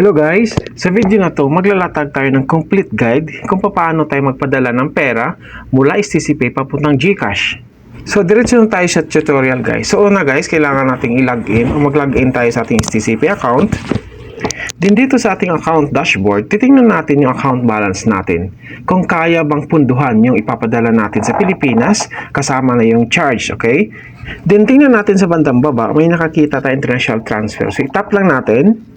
Hello guys! Sa video na to, maglalatag tayo ng complete guide kung paano tayo magpadala ng pera mula STCPay papuntang GCash. So, diretso na tayo sa tutorial guys. So, una guys, kailangan nating i-login o mag-login tayo sa ating STCPay account. Din dito sa ating account dashboard, titingnan natin yung account balance natin. Kung kaya bang punduhan yung ipapadala natin sa Pilipinas, kasama na yung charge, okay? Din tingnan natin sa bandang baba, may nakakita tayo international transfer. So, itap lang natin.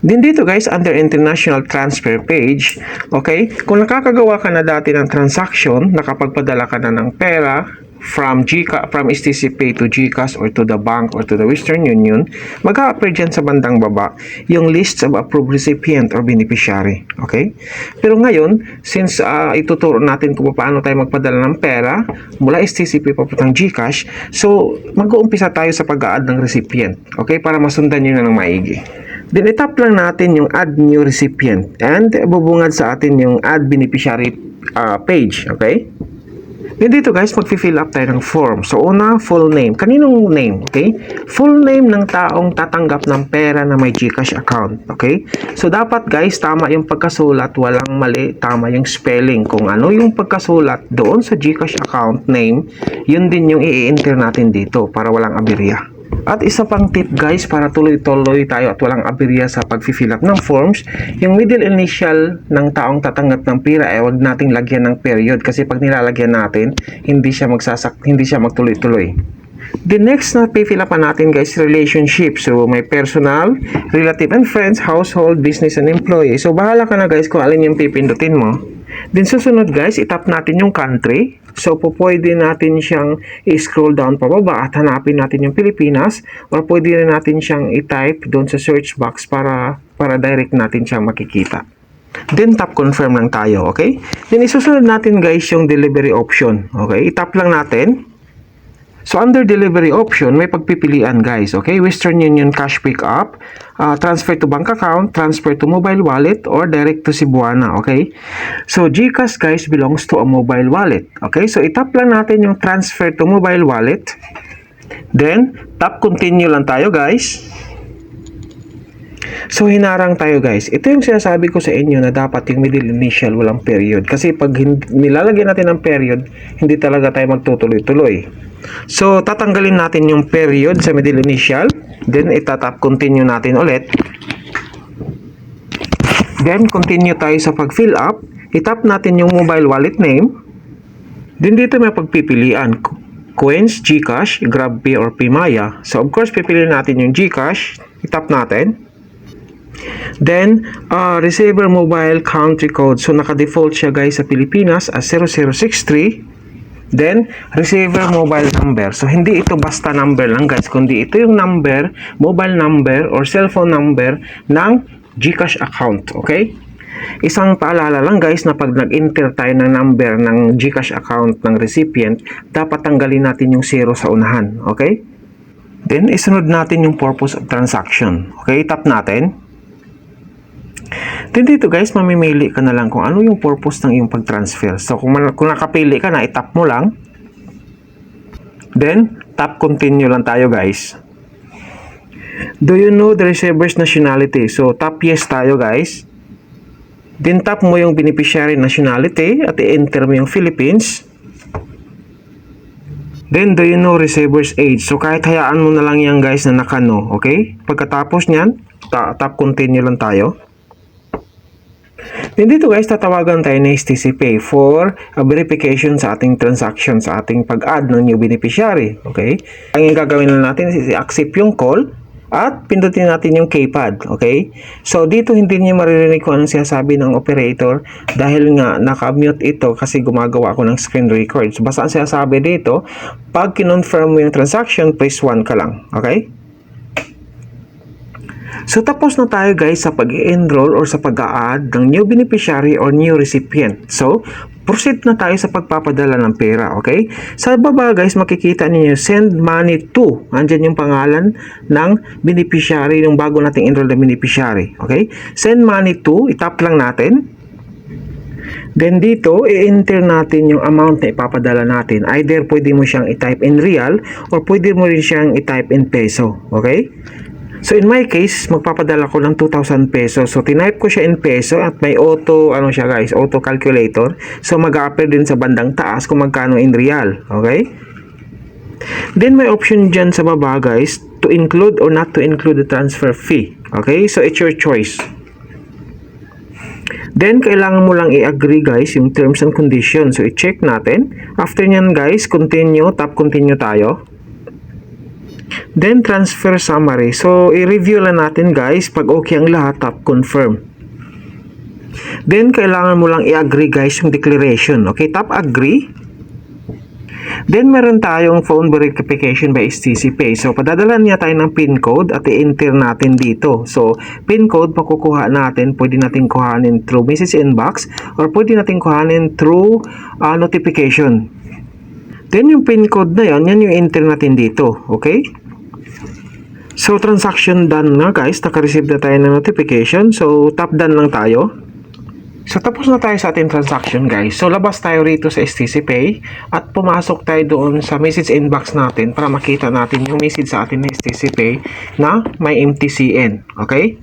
Din dito guys, under international transfer page, okay, kung nakakagawa ka na dati ng transaction, nakapagpadala ka na ng pera from GCA, from STC Pay to GCash or to the bank or to the Western Union, mag-a-appear dyan sa bandang baba yung list of approved recipient or beneficiary. Okay? Pero ngayon, since uh, ituturo natin kung paano tayo magpadala ng pera mula STC Pay papuntang GCash, so mag-uumpisa tayo sa pag-a-add ng recipient. Okay? Para masundan nyo na ng maigi. Then itap lang natin yung add new recipient and bubungad sa atin yung add beneficiary uh, page, okay? Then dito guys, magfi-fill up tayo ng form. So una, full name. Kaninong name, okay? Full name ng taong tatanggap ng pera na may GCash account, okay? So dapat guys, tama yung pagkasulat, walang mali, tama yung spelling. Kung ano yung pagkasulat doon sa GCash account name, yun din yung i-enter natin dito para walang aberya. At isa pang tip guys para tuloy-tuloy tayo at walang aberya sa pag-fill up ng forms, yung middle initial ng taong tatanggap ng pera ay wag nating lagyan ng period kasi pag nilalagyan natin, hindi siya magsasak hindi siya magtuloy-tuloy. The next na fill up natin guys, relationship. So, may personal, relative and friends, household, business and employee. So, bahala ka na guys kung alin yung pipindutin mo. Then susunod guys, itap natin yung country. So, po pwede natin siyang i-scroll down pababa at hanapin natin yung Pilipinas or pwede rin natin siyang i-type doon sa search box para para direct natin siyang makikita. Then tap confirm lang tayo, okay? Then isusunod natin guys yung delivery option, okay? Itap lang natin. So under delivery option, may pagpipilian guys, okay? Western Union cash pick up, uh, transfer to bank account, transfer to mobile wallet, or direct to Cebuana, okay? So GCash guys belongs to a mobile wallet, okay? So itap lang natin yung transfer to mobile wallet. Then, tap continue lang tayo guys. So hinarang tayo guys. Ito yung sinasabi ko sa inyo na dapat yung middle initial walang period. Kasi pag nilalagyan natin ng period, hindi talaga tayo magtutuloy-tuloy. So tatanggalin natin yung period sa middle initial. Then itatap continue natin ulit. Then continue tayo sa pag-fill up. Itap natin yung mobile wallet name. Then dito may pagpipilian. Coins, Gcash, GrabPay, or Paymaya. So of course pipiliin natin yung Gcash. Itap natin. Then, uh, receiver mobile country code. So, naka-default siya guys sa Pilipinas as 0063. Then, receiver mobile number. So, hindi ito basta number lang guys, kundi ito yung number, mobile number, or cellphone number ng GCash account. Okay? Isang paalala lang guys na pag nag-enter tayo ng number ng GCash account ng recipient, dapat tanggalin natin yung zero sa unahan. Okay? Then, isunod natin yung purpose of transaction. Okay? Tap natin. Then dito guys, mamimili ka na lang kung ano yung purpose ng iyong pag-transfer. So kung, kung nakapili ka na, itap mo lang. Then, tap continue lang tayo guys. Do you know the receiver's nationality? So tap yes tayo guys. Then tap mo yung beneficiary nationality at i-enter mo yung Philippines. Then, do you know receiver's age? So, kahit hayaan mo na lang yan guys na nakano, okay? Pagkatapos niyan, ta- tap continue lang tayo. Then dito guys, tatawagan tayo ng STC Pay for a verification sa ating transaction, sa ating pag-add ng new beneficiary. Okay? Ang gagawin natin is i-accept yung call at pindutin natin yung keypad. Okay? So dito hindi niyo maririnig kung anong sinasabi ng operator dahil nga naka-mute ito kasi gumagawa ako ng screen record. So basta ang sinasabi dito, pag kinonfirm mo yung transaction, press 1 ka lang. Okay? So tapos na tayo guys sa pag-enroll or sa pag-a-add ng new beneficiary or new recipient. So, proceed na tayo sa pagpapadala ng pera, okay? Sa baba guys, makikita niyo send money to. Andyan yung pangalan ng beneficiary, yung bago nating enroll na beneficiary, okay? Send money to, itap lang natin. Then dito, i-enter natin yung amount na ipapadala natin. Either pwede mo siyang i-type in real or pwede mo rin siyang i-type in peso, okay? So in my case, magpapadala ko ng 2,000 pesos. So tinype ko siya in peso at may auto, ano siya guys, auto calculator. So mag-a-appear din sa bandang taas kung magkano in real. Okay? Then may option dyan sa baba guys to include or not to include the transfer fee. Okay? So it's your choice. Then, kailangan mo lang i-agree guys yung terms and conditions. So, i-check natin. After nyan guys, continue. Tap continue tayo. Then, transfer summary. So, i-review lang natin guys. Pag okay ang lahat, tap confirm. Then, kailangan mo lang i-agree guys yung declaration. Okay, tap agree. Then, meron tayong phone verification by STC Pay. So, padadalan niya tayo ng PIN code at i-enter natin dito. So, PIN code, pakukuha natin, pwede natin kuhanin through message inbox or pwede natin kuhanin through uh, notification. Then, yung PIN code na yan, yan yung enter natin dito. Okay? So, transaction done na guys. Naka-receive na tayo ng notification. So, tap done lang tayo. So, tapos na tayo sa ating transaction, guys. So, labas tayo rito sa STC Pay at pumasok tayo doon sa message inbox natin para makita natin yung message sa atin ng STC Pay na may MTCN. Okay?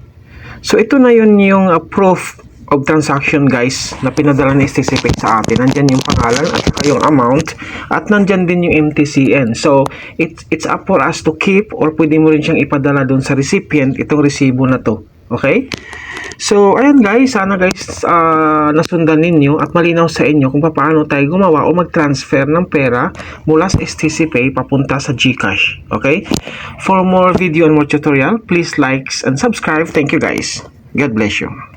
So, ito na yun yung uh, proof of transaction, guys, na pinadala ng STC Pay sa atin. Nandyan yung pangalan at saka yung amount at nandyan din yung MTCN. So, it's, it's up for us to keep or pwede mo rin siyang ipadala doon sa recipient itong resibo na to. Okay? So, ayan guys, sana guys ah, nasundan ninyo at malinaw sa inyo kung paano tayo gumawa o mag-transfer ng pera mula sa STC Pay papunta sa GCash. Okay? For more video and more tutorial, please like and subscribe. Thank you guys. God bless you.